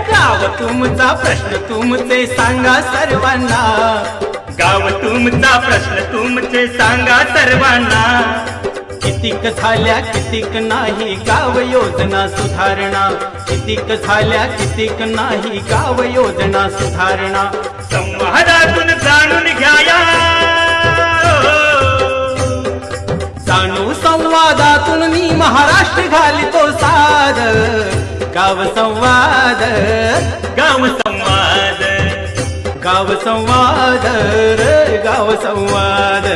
गाव तुमचा प्रश्न तुमचे सांगा सर्वांना. गाव तुमचा प्रश्न तुमचे सांगा सर्वांना. कितीक झाल्या कितीक नाही गाव योजना सुधारणा. कितीक झाल्या कितीक नाही गाव योजना सुधारणा. संवादातून जाणून घ्याया. जाणू संवादातून मी महाराष्ट्र घालितो साद गाव संवाद गाव संवाद. गाव संवाद रे गाव संवाद.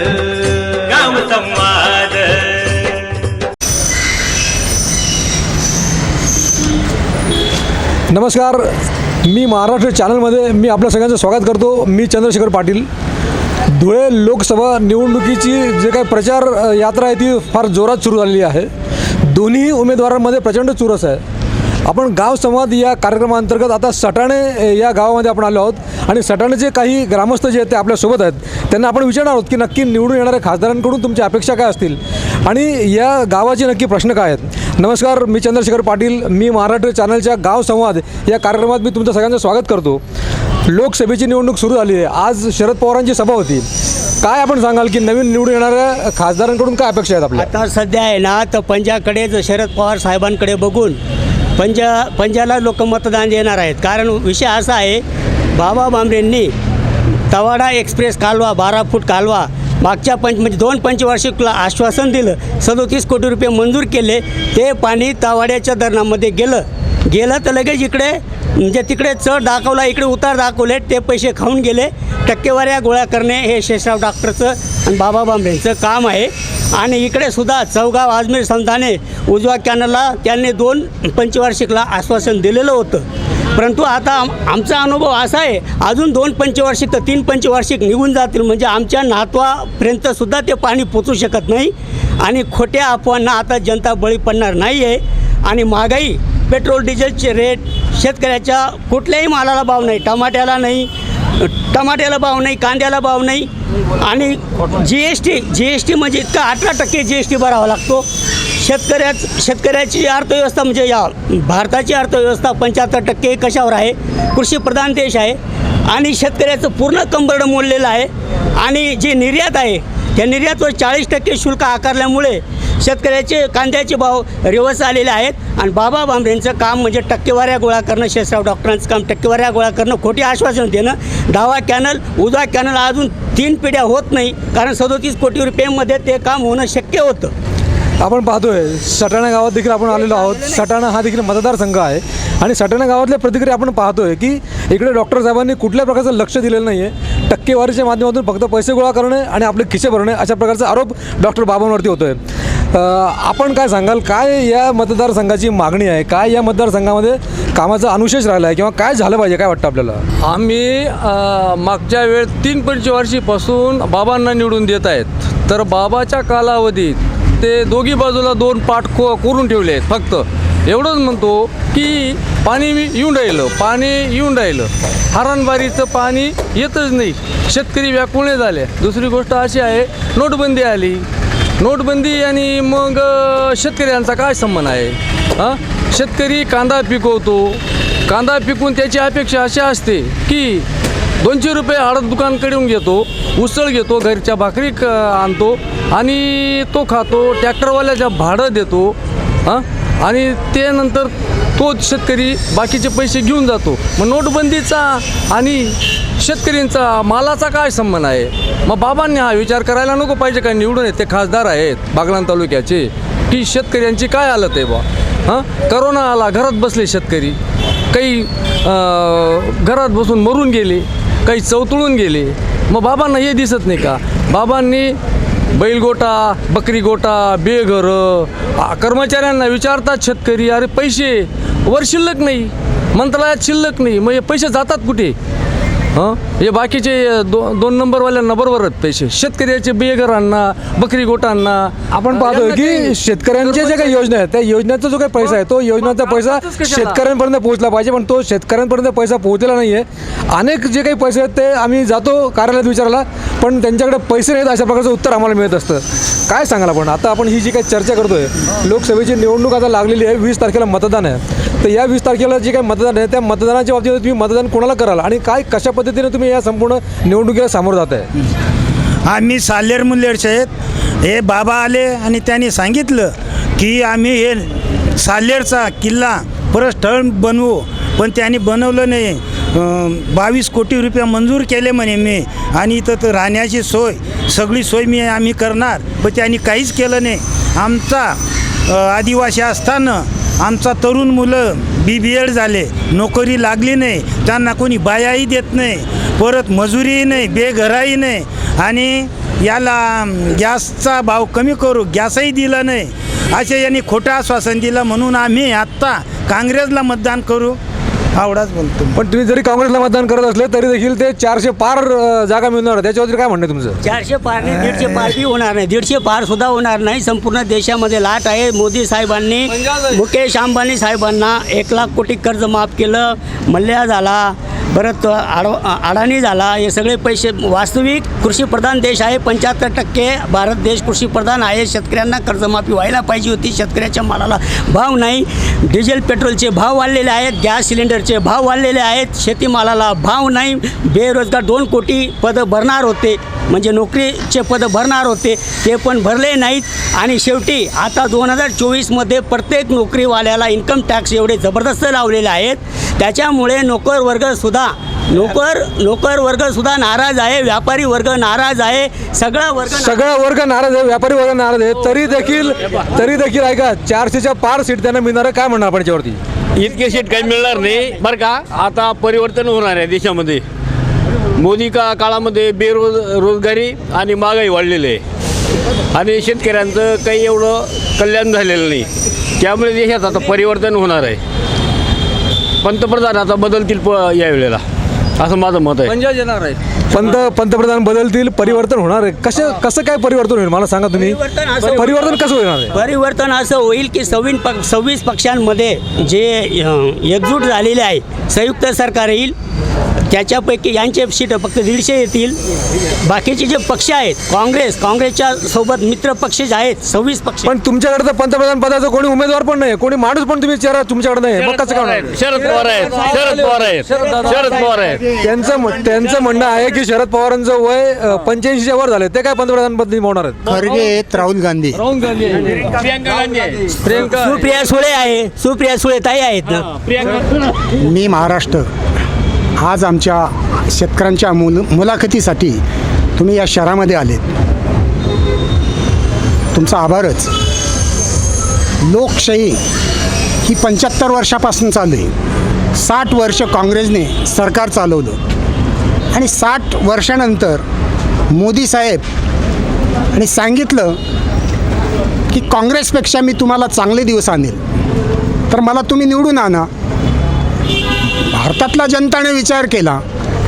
गाव संवाद. नमस्कार. मी महाराष्ट्र चॅनलमध्ये मी आपल्या सगळ्यांचं स्वागत करतो. मी चंद्रशेखर पाटील. धुळे लोकसभा निवडणुकीची जे काही प्रचार यात्रा आहे ती फार जोरात सुरू झालेली आहे. दोन्ही उमेदवारांमध्ये प्रचंड चुरस आहे. आपण गाव संवाद या कार्यक्रमाअंतर्गत आता सटाणे या गावामध्ये आपण आलो आहोत. आणि सटाणेचे काही ग्रामस्थ जे आहेत ते आपल्यासोबत आहेत. त्यांना आपण विचारणार आहोत की नक्की निवडून येणाऱ्या खासदारांकडून तुमच्या अपेक्षा काय असतील? आणि या गावाचे नक्की प्रश्न काय आहेत? नमस्कार मी चंद्रशेखर पाटील. मी महाराष्ट्र चॅनलच्या गाव संवाद या कार्यक्रमात मी तुमचं सगळ्यांचं स्वागत करतो. लोकसभेची निवडणूक सुरू झाली आहे. आज शरद पवारांची सभा होती. काय आपण सांगाल की नवीन निवडून येणाऱ्या खासदारांकडून काय अपेक्षा आहेत आपल्या? आता सध्या आहे ना तर पंजाकडे शरद पवार साहेबांकडे बघून पंजा पंजाला लोक मतदान देणार आहेत. कारण विषय असा आहे बाबा बांबरेंनी तवाडा एक्सप्रेस कालवा बारा फूट कालवा मागच्या पंच म्हणजे दोन पंचवार्षिकला आश्वासन दिलं सदोतीस कोटी रुपये मंजूर केले ते पाणी तवाड्याच्या धरणामध्ये गेलं. गेलं तर लगेच इकडे म्हणजे तिकडे चढ दाखवला इकडे उतार दाखवले ते पैसे खाऊन गेले. टक्केवाऱ्या गोळा करणे हे शेषराव डॉक्टरचं आणि बाबा बांबेचं काम आहे. आणि इकडे सुद्धा चौगाव आजमेर संस्थाने उजवा कॅनलला त्यांनी दोन पंचवार्षिकला आश्वासन दिलेलं होतं. परंतु आता आम आमचा अनुभव असा आहे अजून दोन पंचवार्षिक तर तीन पंचवार्षिक निघून जातील. म्हणजे आमच्या नातवापर्यंतसुद्धा ते पाणी पोचू शकत नाही. आणि खोट्या अफवांना आता जनता बळी पडणार नाही आहे आणि महागाई पेट्रोल डिझेलचे रेट शेतकऱ्याच्या कुठल्याही मालाला भाव नाही टमाट्याला नाही टमाट्याला भाव नाही कांद्याला भाव नाही. आणि G S T G S T म्हणजे इतका अठरा टक्के जी एस टी भरावा लागतो. शेतकऱ्याच शेतकऱ्याची अर्थव्यवस्था म्हणजे या भारताची अर्थव्यवस्था पंच्याहत्तर टक्के कशावर आहे? कृषीप्रधान देश आहे. आणि शेतकऱ्याचं पूर्ण कंबरडं मोडलेलं आहे. आणि जी निर्यात आहे त्या निर्यातवर चाळीस टक्के शुल्क आकारल्यामुळे शेतकऱ्याचे कांद्याचे भाव रिवर्स आलेले आहेत. आणि बाबा भांबरेंचं काम म्हणजे टक्केवाऱ्या गोळा करणं शेषराव डॉक्टरांचं काम टक्केवाऱ्या गोळा करणं खोटी आश्वासन देणं. डावा कॅनल उजवा कॅनल अजून तीन पिढ्या होत नाही. कारण सदोतीस कोटी रुपयांमध्ये ते काम होणं शक्य होतं. आपण पाहतोय सटाणा गावात देखील आपण आलेलो आहोत. सटाणा हा देखील मतदारसंघ आहे. आणि सटाणा गावातल्या प्रतिक्रिया आपण पाहतोय की इकडे डॉक्टर साहेबांनी कुठल्या प्रकारचं लक्ष दिलेलं नाही आहे टक्केवारीच्या माध्यमातून फक्त पैसे गोळा करणे आणि आपले खिसे भरणे अशा प्रकारचा आरोप डॉक्टर बाबांवरती होतोय. आपण काय सांगाल काय या मतदारसंघाची मागणी आहे? काय या मतदारसंघामध्ये कामाचा अनुशेष राहिला आहे किंवा काय झालं पाहिजे? काय वाटतं आपल्याला? आम्ही मागच्या वेळ तीन पंचवर्षीपासून बाबांना निवडून देत आहेत. तर बाबाच्या कालावधीत ते दोघी बाजूला दोन पाठ को करून ठेवले आहेत फक्त. एवढंच म्हणतो की पाणी मी येऊन राहिलं पाणी येऊन राहिलं. हरणबारीचं पाणी येतच नाही. शेतकरी व्याकुळे झाले. दुसरी गोष्ट अशी आहे नोटबंदी आली. नोटबंदी आणि मग शेतकऱ्यांचा काय संबंध आहे? हां? शेतकरी कांदा पिकवतो. कांदा पिकून त्याची अपेक्षा अशी असते की दोनशे रुपये हळद दुकानकडून घेतो उसळ घेतो घरच्या भाकरी क आणतो आणि तो खातो ट्रॅक्टरवाल्याच्या भाडं देतो. हां? आणि ते नंतर तोच शेतकरी बाकीचे पैसे घेऊन जातो. मग नोटबंदीचा आणि शेतकऱ्यांचा मालाचा काय संबंध आहे? मग बाबांनी हा विचार करायला नको पाहिजे काय निवडून येत ते खासदार आहेत बागलाण तालुक्याचे. की शेतकऱ्यांची काय हालत आहे बा? हां? करोना आला घरात बसले शेतकरी. काही घरात बसून मरून गेले काही चवतळून गेले. मग बाबांना हे दिसत नाही का? बाबांनी बैलगोटा बकरी गोटा बेघर कर्मचाऱ्यांना विचारतात शेतकरी अरे पैसे वर शिल्लक नाही मंत्रालयात शिल्लक नाही मग हे पैसे जातात कुठे? हां? हे बाकीचे दो दोन नंबरवाल्यांना बरोबर आहेत पैसे. शेतकऱ्याचे बेघरांना बकरी गोटांना आपण पाहतोय की शेतकऱ्यांच्या ज्या काही योजना आहेत त्या योजनेचा जो काही पैसा आहे तो योजनेचा पैसा? शेतकऱ्यांपर्यंत पोहोचला पाहिजे पण तो शेतकऱ्यांपर्यंत पैसा पोहोचलेला नाही आहे अनेक जे काही पैसे आहेत ते आम्ही जातो कार्यालयात विचारायला पण त्यांच्याकडे पैसे नाहीत अशा प्रकारचं उत्तर आम्हाला मिळत असतं. काय सांगाल आपण? आता आपण ही जी काही चर्चा करतोय लोकसभेची निवडणूक आता लागलेली आहे वीस तारखेला मतदान आहे. तर या वीस तारखेला जे काही मतदान आहे त्या मतदानाच्या बाबतीत तुम्ही मतदान कोणाला कराल आणि काय कशा पद्धतीने तुम्ही या संपूर्ण निवडणुकीला सामोरं जात आहे आम्ही सालेर मुल्लेरचे आहेत. हे बाबा आले आणि त्यांनी सांगितलं की आम्ही हे सालेरचा किल्ला परत स्थळ बनवू. पण त्यांनी बनवलं नाही. बावीस कोटी रुपये मंजूर केले म्हणे मी. आणि इथं तर राहण्याची सोय सगळी सोय मी आम्ही करणार. पण त्यांनी काहीच केलं नाही. आमचा आदिवासी असताना आमचा तरुण मुलं बी बी एड झाले नोकरी लागली नाही त्यांना कोणी बायाही देत नाही परत मजुरीही नाही बेघराही नाही. आणि याला गॅसचा भाव कमी करू गॅसही दिला नाही. असे यांनी खोटं आश्वासन दिलं म्हणून आम्ही आत्ता काँग्रेसला मतदान करू. आवडाच बोलतो पण तुम्ही जरी काँग्रेसला मतदान करत असले तरी देखील ते चारशे पार अ, जागा मिळणार. त्याच्यावरती काय म्हणणं आहे तुमचं? चारशे पार नाही दीडशे पार बी होणार नाही. दीडशे पार सुद्धा होणार नाही. संपूर्ण देशामध्ये लाट आहे. मोदी साहेबांनी मुकेश अंबानी साहेबांना एक लाख कोटी कर्ज माफ केलं. मल्ल्या झाला. परत आड अडाणी झाला हे सगळे पैसे वास्तविक कृषीप्रधान देश आहे पंच्याहत्तर टक्के भारत देश कृषीप्रधान आहे. शेतकऱ्यांना कर्जमाफी व्हायला पाहिजे होती शेतकऱ्याच्या मालाला भाव नाही. डिझेल पेट्रोलचे भाव वाढलेले आहेत गॅस सिलेंडरचे भाव वाढलेले आहेत शेतीमालाला भाव नाही. बेरोजगार दोन कोटी पदं भरणार होते. म्हणजे नोकरीचे पदं भरणार होते ते पण भरले नाहीत. आणि शेवटी आता दोन हजार चोवीसमध्ये प्रत्येक नोकरीवाल्याला इन्कम टॅक्स एवढे जबरदस्त लावलेले आहेत. त्याच्यामुळे नोकर वर्गसुद्धा नोकर नोकर वर्गसुद्धा नाराज आहे व्यापारी वर्ग नाराज आहे सगळा वर्ग सगळा वर्ग नाराज आहे व्यापारी वर्ग नाराज आहे. तरी देखील तरी देखील ऐका चारशेच्या पार सीट त्यांना मिळणार. काय म्हणणार आपण याच्यावरती? इतके सीट काही मिळणार नाही. बरं का आता परिवर्तन होणार आहे देशामध्ये. मोदी का काळामध्ये बेरोज रोजगारी आणि महागाई वाढलेली आहे. आणि शेतकऱ्यांचं काही एवढं कल्याण झालेलं नाही. त्यामुळे देशात आता परिवर्तन होणार आहे. पंतप्रधान आता बदलतील प या वेळेला. असं माझं मत आहे. पंजाब येणार आहे. पंत पंतप्रधान बदलतील परिवर्तन होणार आहे. कसं कसं काय परिवर्तन होईल? मला सांगा तुम्ही. परिवर्तन असं- परिवर्तन कसं होणार आहे? परिवर्तन असं होईल की सव्वीस पक सव्वीस पक्षांमध्ये जे एकजूट झालेले आहे संयुक्त सरकार येईल. त्याच्यापैकी यांचे सीट फक्त दीडशे येतील. बाकीचे जे पक्ष आहेत काँग्रेस काँग्रेसच्या सोबत मित्र पक्ष जे आहेत सव्वीस पक्ष. पण तुमच्याकडे तर पंतप्रधान पदाचा कोणी उमेदवार पण नाही कोणी माणूस पण तुम्ही चेहरा तुमच्याकडे नाही मग कसं काय होणार? शरद पवार आहेत. शरद पवार आहेत. शरद पवार आहेत. त्यांचं त्यांचं म्हणणं आहे की शरद पवारांचं वय पंच्याऐंशीच्या वर झाले ते काय पंतप्रधान पद निभावणार आहेत? खरगे आहेत राहुल गांधी. राहुल गांधी आहे. प्रियंका गांधी आहे प्रियंका आहे. सुप्रिया सुळे आहे. सुप्रिया सुळे ताई आहेत ना? प्रियंका मी महाराष्ट्र. आज आमच्या शेतकऱ्यांच्या मुल मुलाखतीसाठी तुम्ही या शहरामध्ये आलेत. तुमचा आभारच. लोकशाही ही पंच्याहत्तर वर्षापासून चालू आहे. साठ वर्ष काँग्रेसने सरकार चालवलं. आणि साठ वर्षानंतर मोदी साहेब आणि सांगितलं की काँग्रेसपेक्षा मी तुम्हाला चांगले दिवस आणेल. तर मला तुम्ही निवडून आणा. भारतातल्या जनताने विचार केला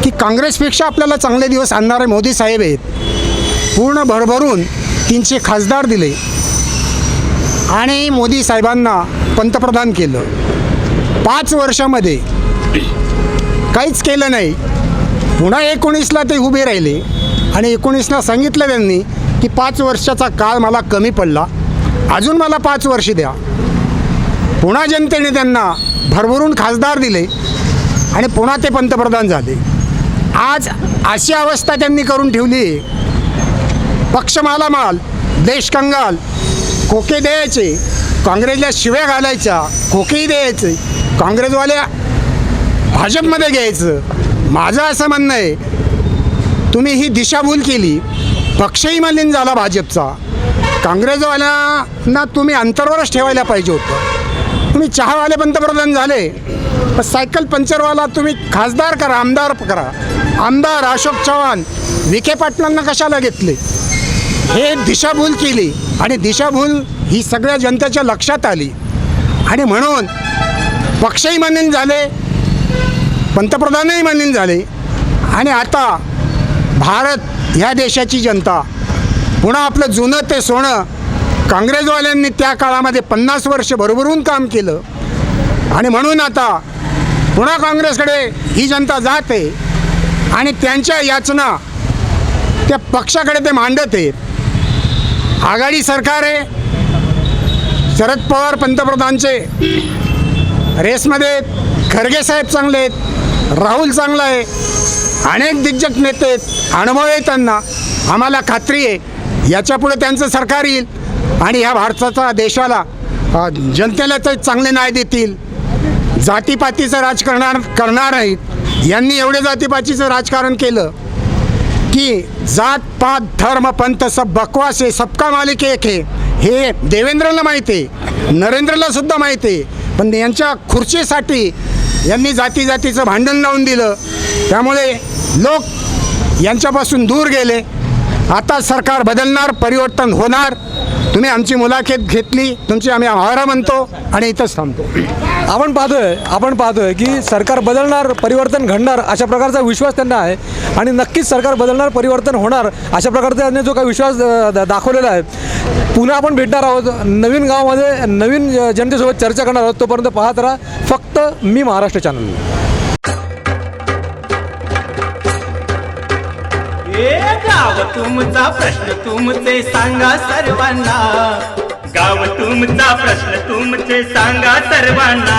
की काँग्रेसपेक्षा आपल्याला चांगले दिवस आणणारे मोदी साहेब आहेत. पूर्ण भरभरून तीनशे खासदार दिले. आणि मोदी साहेबांना पंतप्रधान केलं. पाच वर्षामध्ये काहीच केलं नाही. पुन्हा एकोणीसला ते उभे राहिले. आणि एकोणीसला सांगितलं त्यांनी की पाच वर्षाचा काळ मला कमी पडला. अजून मला पाच वर्ष द्या. पुन्हा जनतेने त्यांना भरभरून खासदार दिले. आणि पुन्हा ते पंतप्रधान झाले. आज अशी अवस्था त्यांनी करून ठेवली. पक्ष मालामाल देश कंगाल खोके द्यायचे काँग्रेसला शिव्या घालायच्या खोकेही द्यायचे काँग्रेसवाल्या भाजपमध्ये घ्यायचं. माझं असं म्हणणं आहे तुम्ही ही दिशाभूल केली पक्षही मलिन झाला भाजपचा. काँग्रेसवाल्यांना तुम्ही अंतरवरच ठेवायला पाहिजे होतं. तुम्ही चहावाले पंतप्रधान झाले. पण सायकल पंक्चरवाला तुम्ही खासदार करा आमदार करा. आमदार अशोक चव्हाण विखे पाटलांना कशाला घेतले? हे दिशाभूल केली आणि दिशाभूल ही सगळ्या जनतेच्या लक्षात आली. आणि म्हणून पक्षही मान्य झाले पंतप्रधानही मान्य झाले. आणि आता भारत ह्या देशाची जनता पुन्हा आपलं जुनं ते सोनं काँग्रेसवाल्यांनी त्या काळामध्ये पन्नास वर्ष भरभरून काम केलं. आणि म्हणून आता पुन्हा काँग्रेसकडे ही जनता जाते आणि त्यांच्या याचना त्या पक्षाकडे ते मांडत आहेत. आघाडी सरकार आहे. शरद पवार पंतप्रधानचे रेसमध्ये खरगे साहेब चांगले आहेत. राहुल चांगला आहे. अनेक दिग्गज नेते आहेत. अनुभव आहे त्यांना. आम्हाला खात्री आहे. याच्यापुढे त्यांचं सरकार येईल आणि ह्या भारताचा देशाला जनतेला ते चांगले न्याय देतील. जातीपातीचं राजकारण करणार नाहीत यांनी एवढे जातीपातीचं राजकारण केलं की जात पात धर्म पंत सब बकवास आहे सबका मालिक एक आहे. हे देवेंद्रला माहीत आहे. नरेंद्रला सुद्धा माहिती आहे. पण यांच्या खुर्चीसाठी यांनी जाती जातीचं भांडण लावून दिलं. त्यामुळे लोक यांच्यापासून दूर गेले. आता सरकार बदलणार परिवर्तन होणार. तुम्ही आमची मुलाखत घेतली तुमची आम्ही आभार म्हणतो आणि इथंच थांबतो. आपण पाहतोय आपण पाहतोय की सरकार बदलणार परिवर्तन घडणार अशा प्रकारचा विश्वास त्यांना आहे आणि नक्कीच सरकार बदलणार परिवर्तन होणार अशा प्रकारचा त्यांनी जो काही विश्वास दा- दाखवलेला आहे. पुन्हा आपण भेटणार आहोत नवीन गावामध्ये नवीन जनतेसोबत चर्चा करणार आहोत तोपर्यंत पाहत राहा फक्त मी महाराष्ट्र चॅनल ए गाव तुमचा प्रश्न तुमचे सांगा सर्वांना. गाव तुमचा प्रश्न तुमचे सांगा सर्वांना.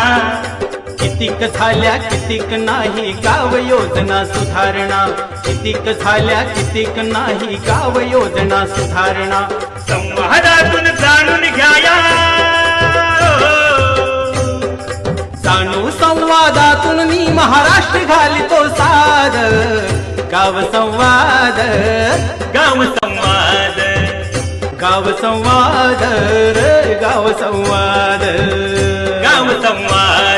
कितीक झाल्या कितीक नाही गाव योजना सुधारणा. कितीक झाल्या कितीक नाही गाव योजना सुधारणा. संवादातून जाणून घ्याया. जाणू संवादातून मी महाराष्ट्र घालितो साद गाव संवाद गाव संवाद. गाव संवाद रे गाव संवाद. गाव संवाद.